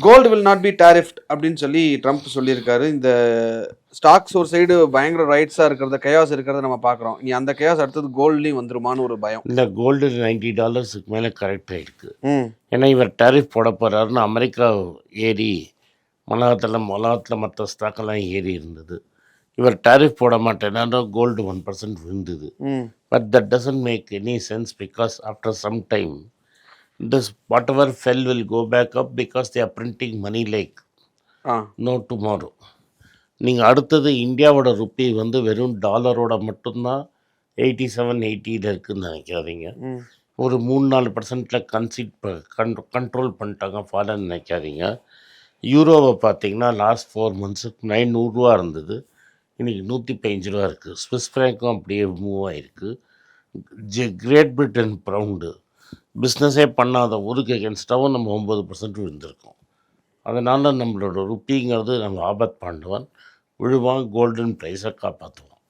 Gold will not be tariffed அப்படின்னு சொல்லி Trump சொல்லியிருக்காரு. இந்த ஸ்டாக்ஸ் ஒரு சைடு பயங்கர ரைட்ஸாக இருக்கிறத கயாஸ் இருக்கிறத நம்ம பார்க்குறோம். நீ அந்த கயாஸ் அடுத்தது கோல்ட்லேயும் வந்துருமான்னு ஒரு பயம். இந்த கோல்டு நைன்டி டாலர்ஸுக்கு மேலே கரெக்ட் ஆகிருக்கு ஏன்னா இவர் டேரிஃப் போட போகிறாருன்னு அமெரிக்கா ஏறி உலகத்தில் உலகத்தில் மற்ற ஸ்டாக்கெல்லாம் ஏறி இருந்தது. இவர் டேரிஃப் போட மாட்டேன்னா கோல்டு ஒன் பர்சன்ட் விழுந்தது. ம். But that doesn't make any sense because after some time, this whatever fell will go back up because they are printing money like no tomorrow. நீங்கள் அடுத்தது இந்தியாவோட ருப்பி வந்து வெறும் டாலரோட மட்டும்தான் எயிட்டி செவன் எயிட்டியில் இருக்குதுன்னு நினைக்காதீங்க. ஒரு மூணு நாலு பர்சன்ட்டில் கன்சிட் கன் கண்ட்ரோல் பண்ணிட்டாங்க ஃபாலன் நினைக்காதீங்க. யூரோவை பார்த்தீங்கன்னா லாஸ்ட் ஃபோர் மந்த்ஸுக்கு நைன் நூறுரூவா இருந்தது. இன்றைக்கி நூற்றி பதினஞ்சு ரூபா இருக்குது ஸ்விஸ் ஃப்ராங்க்கும் அப்படியே மூவ் ஆகிருக்கு ஜெ கிரேட் பிரிட்டன் பவுண்டு பிஸ்னஸே பண்ணாத ஊருக்கு எகென்ஸ்டாகவும் நம்ம ஒம்பது பர்சன்ட் விழுந்திருக்கோம். அதனால் நம்மளோட ருப்பிங்கிறது நம்ம ஆபத் பாண்டவன். விழுவான் கோல்டன் ப்ரைஸை காப்பாற்றுவான்